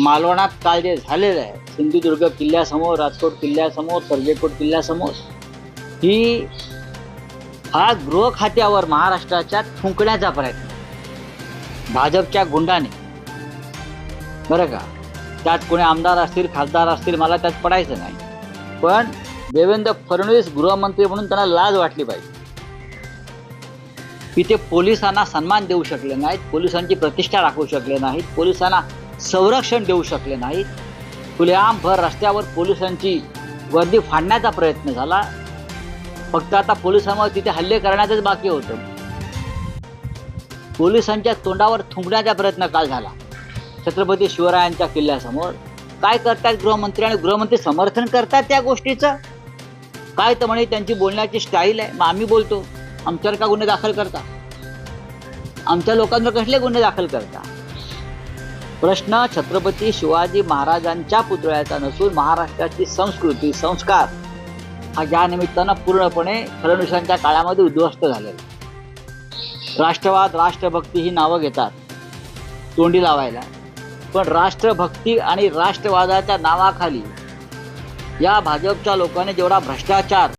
मालवणात काल जे झालेलं आहे सिंधुदुर्ग किल्ल्यासमोर राजकोट किल्ल्यासमोर सर्जेकोट किल्ल्यासमोर. ही हा गृह खात्यावर महाराष्ट्राच्या थुंकण्याचा प्रयत्न. भाजपच्या गुंडाने. बरं का? त्यात कोणी आमदार असतील खासदार असतील मला त्यात पडायचं नाही. पण देवेंद्र फडणवीस गृहमंत्री म्हणून त्यांना लाज वाटली पाहिजे. की ते पोलिसांना सन्मान देऊ शकले नाहीत पोलिसांची प्रतिष्ठा राखू शकले नाहीत पोलिसांना संरक्षण देऊ शकले नाहीत. खुलेआम भर रस्त्यावर पोलिसांची गर्दी फाडण्याचा प्रयत्न झाला. फक्त आता पोलिसांवर तिथे हल्ले करण्याचंच बाकी होतं. पोलिसांच्या तोंडावर थुंकण्याचा प्रयत्न काल झाला. छत्रपती शिवरायांच्या किल्ल्यासमोर. काय करतात गृहमंत्री आणि गृहमंत्री समर्थन करतात त्या गोष्टीचं? काय तर म्हणे त्यांची बोलण्याची स्टाईल आहे. मग आम्ही बोलतो. आमच्यावर का गुन्हे दाखल करता? आमच्या लोकांवर कसले गुन्हे दाखल करता? प्रश्न छत्रपती शिवाजी महाराजांच्या पुतळ्याचा नसून महाराष्ट्राची संस्कृती संस्कार हा या निमित्तानं पूर्णपणे फडणवीसांच्या काळामध्ये उद्ध्वस्त झालेला राष्ट्रवाद राष्ट्रभक्ती ही नावं घेतात तोंडी लावायला. पण राष्ट्रभक्ती आणि राष्ट्रवादाच्या नावाखाली या भाजपच्या लोकांनी जेवढा भ्रष्टाचार